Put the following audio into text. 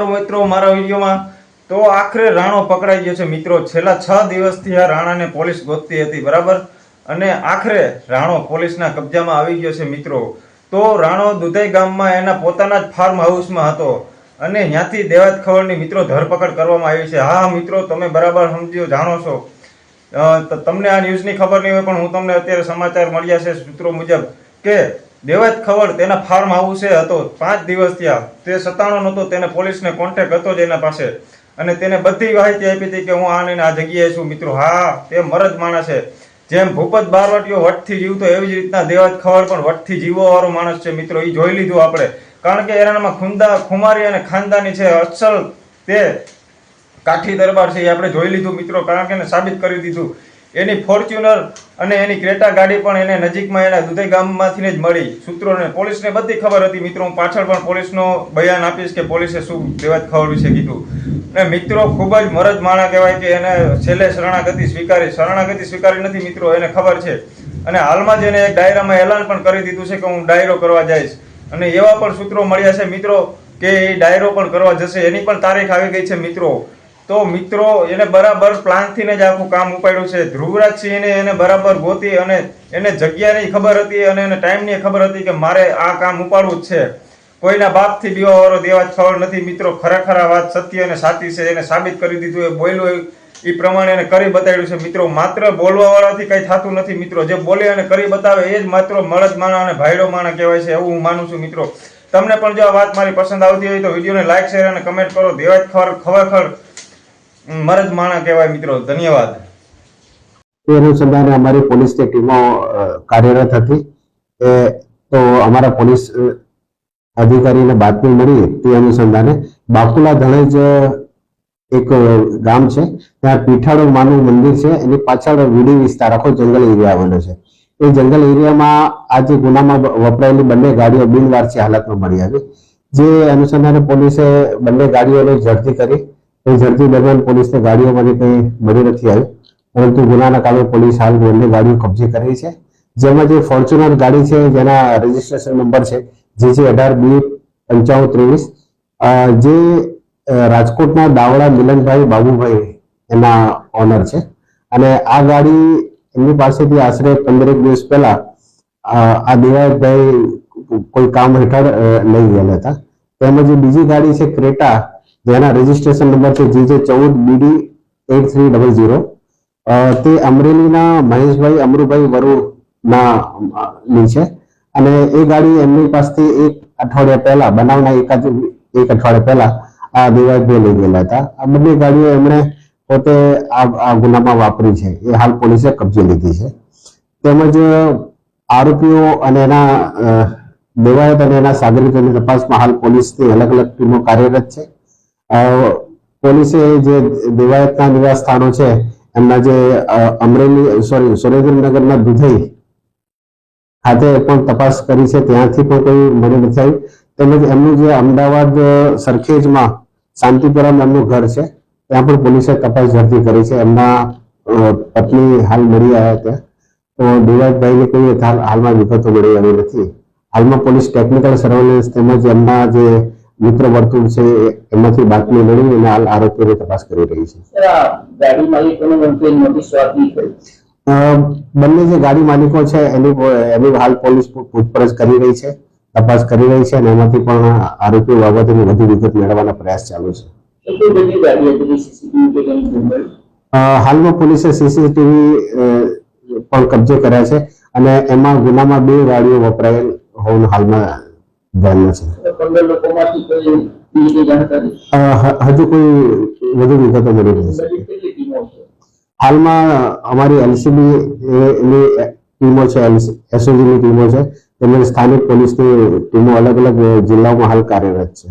મિત્રો, મારા વિડીયોમાં તો આખરે રાણો પકડાઈ ગયો છે. મિત્રો, છેલ્લા છ દિવસથી આ રાણાને પોલીસ ગોતતી હતી, બરાબર? અને આખરે રાણો પોલીસના કબજામાં આવી ગયો છે મિત્રો. તો રાણો દુધઈ ગામમાં એના પોતાના જ ફાર્મ હાઉસમાં હતો અને ત્યાંથી દેવાત ખવડની મિત્રો ધરપકડ કરવામાં આવી છે. હા મિત્રો, તમે બરાબર સમજો જાણો છો. તમને આ ન્યૂઝની ખબર નહીં હોય, પણ હું તમને અત્યારે સમાચાર મળ્યા છે સૂત્રો મુજબ કે દેવાત ખવડ તેના ફાર્મ હાઉસે હતો. પાંચ દિવસ થયા. તે સતાણો નહોતો. તેને પોલીસને કોન્ટેક્ટ હતો જ એના પાસે. અને તેને બધી માહિતી આપી હતી કે હું આને આ જગ્યાએ છું. મિત્રો, હા, તે મરદ માણસ છે. જેમ ભૂપત બારવટીઓ વટથી જીવતો, એવી જ રીતના દેવાજ ખવડ પણ વટથી જીવવા વાળો માણસ છે. મિત્રો એ જોઈ લીધું આપણે. કારણ કે એનામાં ખુંદા, ખુમારી અને ખાનદાની છે અસલ તે કાઠી દરબાર છે. એ આપણે જોઈ લીધું, મિત્રો, કારણ કે એને સાબિત કરી દીધું. એની ફોર્ચ્યુનર અને એની ક્રેટા ગાડી પણ એને નજીકમાં એના દુધઈ ગામમાંથી જ મળી. સૂત્રોને, પોલીસને બધી ખબર હતી. મિત્રો, હું પાછળ પણ પોલીસનો બયાન આપીશ કે પોલીસે શું દેવાત ખબર વિશે કીધું. અને મિત્રો, ખૂબ જ મરજ માણા કહેવાય કે એને છેલ્લે શરણાગતિ સ્વીકારી. શરણાગતિ સ્વીકારી નથી મિત્રો, એને ખબર છે. અને હાલમાં જ એને એક ડાયરામાં એલાન પણ કરી દીધું છે કે હું ડાયરો કરવા જઈશ. અને એવા પણ સૂત્રો મળ્યા છે મિત્રો, કે એ ડાયરો પણ કરવા જશે. એની પણ તારીખ આવી ગઈ છે મિત્રો. તો મિત્રો, એને બરાબર પ્લાનથીને જ આખું કામ ઉપાડ્યું છે. ધ્રુવરાજસિંહને એને બરાબર ગોતી અને એને જગ્યાની ખબર હતી અને એને ટાઈમની ખબર હતી કે મારે આ કામ ઉપાડવું જ છે. કોઈના બાપથી બીવા વાળો દેવા જ નથી મિત્રો, ખરેખર આ વાત સત્ય અને સાચી છે. એને સાબિત કરી દીધું, એ બોલ્યું, એ- પ્રમાણે એને કરી બતાવ્યું છે. મિત્રો, માત્ર બોલવા વાળાથી કઈ થતું નથી મિત્રો. જે બોલે અને કરી બતાવે, એ જ માત્ર મળદ માણા અને ભાઈડો માણા કહેવાય છે એવું હું માનું છું મિત્રો. તમને પણ જો આ વાત મારી પસંદ આવતી હોય તો વિડીયોને લાઈક શેર અને કમેન્ટ કરો. દેવાજ ખબર ખરેખર મરદ માણા કહેવાય મિત્રો, ધન્યવાદ. તે અનુસંધાને અમારી પોલીસની ટીમો કાર્યરત હતી. એ તો અમારા પોલીસ અધિકારીને બાતમી મળી તે અનુસંધાને. બાકુલા ધણેજ એક ગામ છે. ત્યાં પીઠાળો માનું મંદિર છે. એની પાછળ વીડી વિસ્તાર, આખો જંગલ એરિયા આવેલો છે. એ જંગલ એરિયામાં આ જે ગુનામાં વપરાયેલી બંને ગાડીઓ બિનવારસી હાલતમાં મળી આવી. જે અનુસંધાને પોલીસે બંને ગાડીઓને ઝડપી કરી એ ઝડપી દરમિયાન પોલીસને ગાડીઓમાંથી કંઈ મળી નથી આવ્યું પરંતુ ગુનાના કામે પોલીસ હાલ બંને ગાડીઓ કબજે કરી છે. જેમાં જે ફોર્ચ્યુનર ગાડી છે, જેના રજીસ્ટ્રેશન નંબર છે, જે છે અઢાર બી પંચાવન ત્રેવીસ. જે રાજકોટના દાવડા મિલનભાઈ બાબુભાઈ એના ઓનર છે. અને આ ગાડી એમની પાસેથી આશરે પંદરેક દિવસ પહેલા આ દેવાયતભાઈ કોઈ કામ હેઠળ લઈ ગયેલા હતા. તેમજ બીજી ગાડી છે ક્રેટા જેના રજીસ્ટ્રેશન નંબર છે જે છે ચૌદ BD eight three double zero. તે અમરેલીના મહેશભાઈ અમરુભાઈ વરુના ની છે. અને એ ગાડી એમની પાસેથી એક અઠવાડિયા પહેલા, બનાવના એકાદ, એક અઠવાડિયા પહેલા આ દેવાભાઈ લઈ ગયેલા હતા. આ બંને ગાડીઓ એમણે પોતે આ ગુનામાં વાપરી છે. એ હાલ પોલીસે કબજે લીધી છે. તેમજ આરોપીઓ અને એના દેવાયત અને એના સાગરિકોની તપાસમાં હાલ પોલીસની અલગ અલગ ટીમો કાર્યરત છે. પોલીસે જે દેવાયતના નિવાસ સ્થાનો છે, એમના જે અમરેલી, સોરી, સુરેન્દ્રનગરના દુધઈ ખાતે પણ તપાસ કરી છે, ત્યાંથી પણ કોઈ મળી નથી આવી. તેમજ એમનું જે અમદાવાદ સરખેજમાં શાંતિપુરામ એમનું ઘર છે, ત્યાં પણ પોલીસે તપાસ ઝડપી કરી છે. એમના પત્ની હાલ મળી આવ્યા ત્યાં તો દેવાયતભાઈને કોઈ હાલ, હાલમાં વિગતો મળી આવી નથી. હાલમાં પોલીસ ટેકનિકલ સર્વેલન્સ તેમજ એમના જે મિત્ર વર્તુળ છે એમાંથી બાતમી મળી અને હાલ આરોપીઓની તપાસ કરી રહી છે? બંને જે ગાડી માલિકો છે એની એની હાલ પોલીસ પૂછપરછ કરી રહી છે તપાસ કરી રહી છે અને એમાંથી પણ આરોપીઓ બાબતેની વધુ વિગત મેળવવાના પ્રયાસ ચાલુ છે. હાલમાં પોલીસે સીસીટીવી પણ કબજે કર્યા છે અને એમાં ગુનામાં બે ગાડીઓ વપરાયેલ હોવાનું હાલમાં ધ્યાનમાં છે. પંદર લોકોમાંથી કોઈ બીજી જાણકારી હજુ કોઈ વધુ વિગતો મળી ટીમો છે? હાલમાં અમારી એલસીબી ની ટીમો છે એસઓજીની ટીમો છે. તેમજ સ્થાનિક પોલીસની ટીમો અલગ અલગ જિલ્લાઓમાં હાલ કાર્યરત છે.